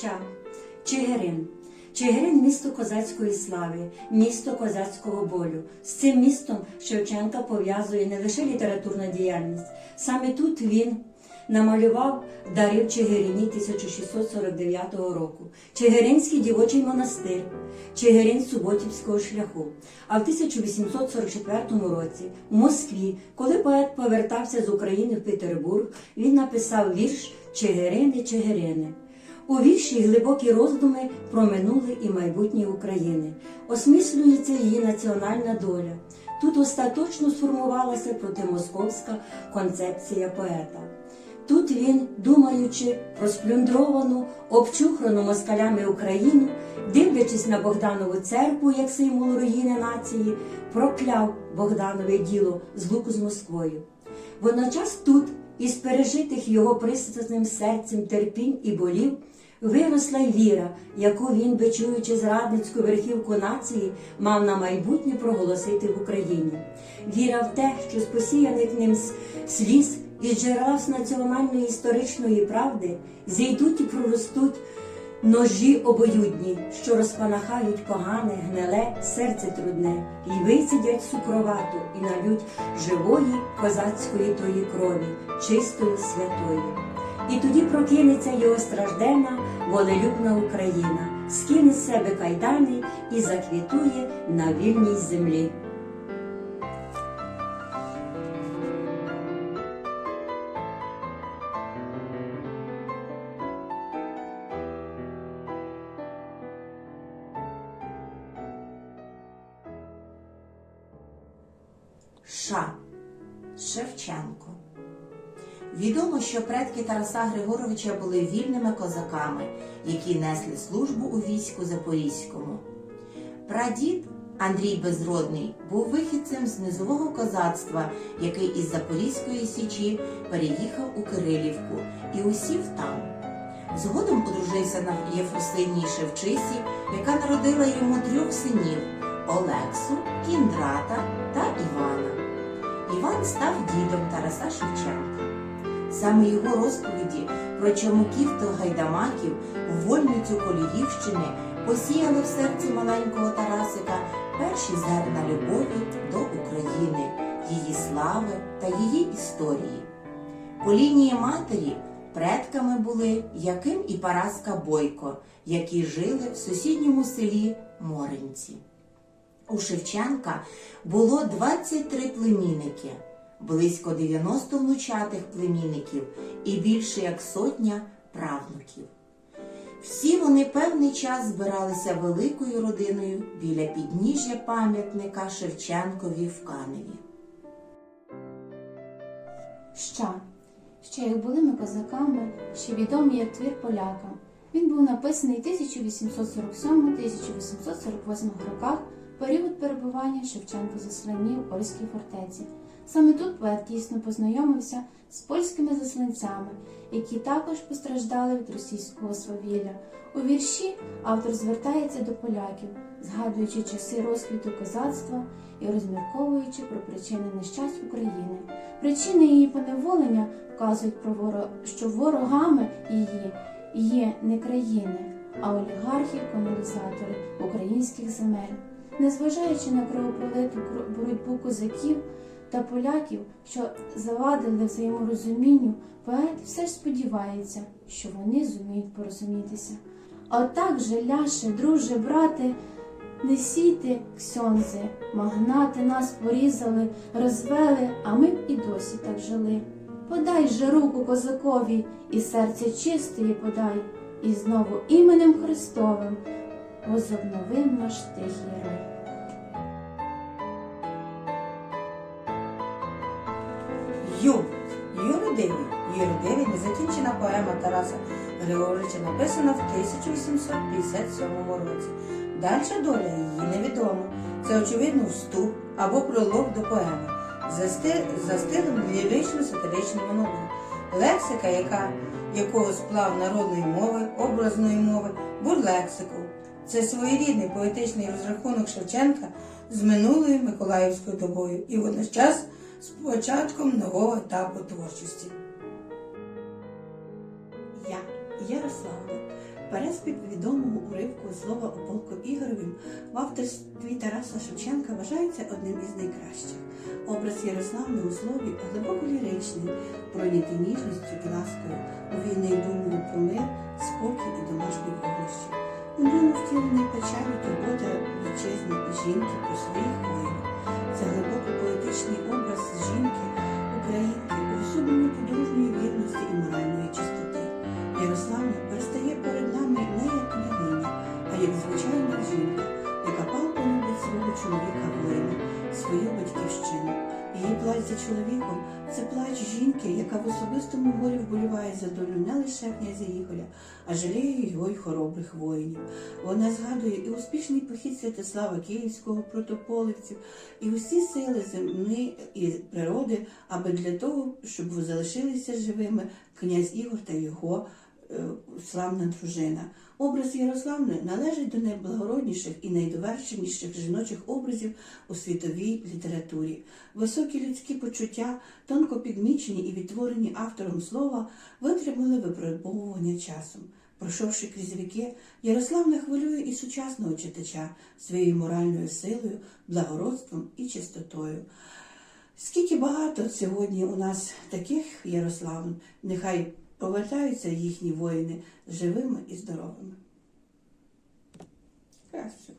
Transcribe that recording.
Ча. Чигирин. Чигирин місто козацької слави, місто козацького болю. З цим містом Шевченка пов'язує не лише літературна діяльність. Саме тут він намалював дари в Чигирині 1649 року, Чигиринський дівочий монастир, Чигирин Суботівського шляху. А в 1844 році в Москві, коли поет повертався з України в Петербург, він написав вірш Чигирини, Чигирини. У вірші глибокі роздуми про минуле і майбутнє України. Осмислюється її національна доля. Тут остаточно сформувалася протимосковська концепція поета. Тут він, думаючи про сплюндровану, обчухрану москалями Україну, дивлячись на Богданову церкву як символ руїни нації, прокляв Богданове діло злуку з Москвою. Водночас тут, із пережитих його пристрасним серцем терпінь і болів, виросла й віра, яку він, бичуючи зрадницьку верхівку нації, мав на майбутнє проголосити в Україні. Віра в те, що з посіяних ним сліз із джерела з національної історичної правди зійдуть і проростуть ножі обоюдні, що розпанахають погане, гниле, серце трудне, і вицідять сукровату і нальють живої козацької тої крові, чистої святої. І тоді прокинеться його стражденна, волелюбна Україна, скине з себе кайдани і заквітує на вільній землі. Ша Шевченко. Відомо, що предки Тараса Григоровича були вільними козаками, які несли службу у війську Запорізькому. Прадід Андрій Безродний був вихідцем з низового козацтва, який із Запорізької січі переїхав у Кирилівку і усів там. Згодом одружився на Єфросинії Шевчисі, яка народила йому трьох синів Олексу, Кіндрата та Івана. Іван став дідом Тараса Шевченка. Саме його розповіді про чомуків та гайдамаків у вольницю Коліївщини посіяли в серці маленького Тарасика перші зерна любові до України, її слави та її історії. По лінії матері предками були Яким і Параска Бойко, які жили в сусідньому селі Моринці. У Шевченка було 23 племінники, близько 90 внучатих племінників і більше як сотня правнуків. Всі вони певний час збиралися великою родиною біля підніжжя пам'ятника Шевченкові в Каневі. Ща. Ще як були ми козаками, ще відомий як твір полякам. Він був написаний 1847-1848 роках, період перебування Шевченка в засланні в польській фортеці. Саме тут поет тісно познайомився з польськими засланцями, які також постраждали від російського свавілля. У вірші автор звертається до поляків, згадуючи часи розквіту козацтва і розмірковуючи про причини нещасть України. Причини її поневолення вказують про воро... що ворогами її є не країни, а олігархи, колонізатори українських земель. Незважаючи на кровопролиту боротьбу козаків та поляків, що завадили взаєморозумінню, поет все ж сподівається, що вони зуміють порозумітися. А отак же, ляше, друже, брате, не сійте, ксьонзи, магнати нас порізали, розвели, а ми б і досі так жили. Подай же руку козакові, і серце чистої подай, і знову іменем Христовим возобновим наш тихий рай. Ю. Юродивий. Юродивий незакінчена поема Тараса Григоровича написана в 1857 році. Дальша доля її невідома. Це очевидно вступ або пролог до поеми, за стилем лірично-сатиричний монолог. Лексика, яка, якого сплав народної мови, образної мови, бурлексику. Це своєрідний поетичний розрахунок Шевченка з минулою Миколаївською добою і водночас з початком нового етапу творчості. Я, Ярославна, Переспів відомого уривку слова о полку Ігоровім в авторстві Тараса Шевченка вважається одним із найкращих. Образ Ярославни у слові глибоко ліричний, пройнятий ніжністю і ласкою, увійний думою про мир, спокій і домашні вогнищі. У ньому втілений печаль і турбота вітчизни жінки про своїх воїнів. Поетичний образ жінки, українки, уособлення подружньої вірності і моральної чистоти. Ярославна перестає перед нами не як княгиня, а як звичайна жінка, яка палко любить свого чоловіка воїна, свою батьківщину. Її плач за чоловіком це плач жінки, яка в особистому горі вболіває за долю не лише князя Ігоря, а жаліє його й хоробрих воїнів. Вона згадує і успішний похід Святослава Київського протополівців, і усі сили земні і природи, аби для того, щоб залишилися живими князь Ігор та його славна дружина. Образ Ярославни належить до найблагородніших і найдовершеніших жіночих образів у світовій літературі. Високі людські почуття, тонко підмічені і відтворені автором слова, витримали випробовування часом. Пройшовши крізь віки, Ярославна хвилює і сучасного читача своєю моральною силою, благородством і чистотою. Скільки багато сьогодні у нас таких Ярославн, нехай повертаються їхні воїни живими і здоровими. Красиво.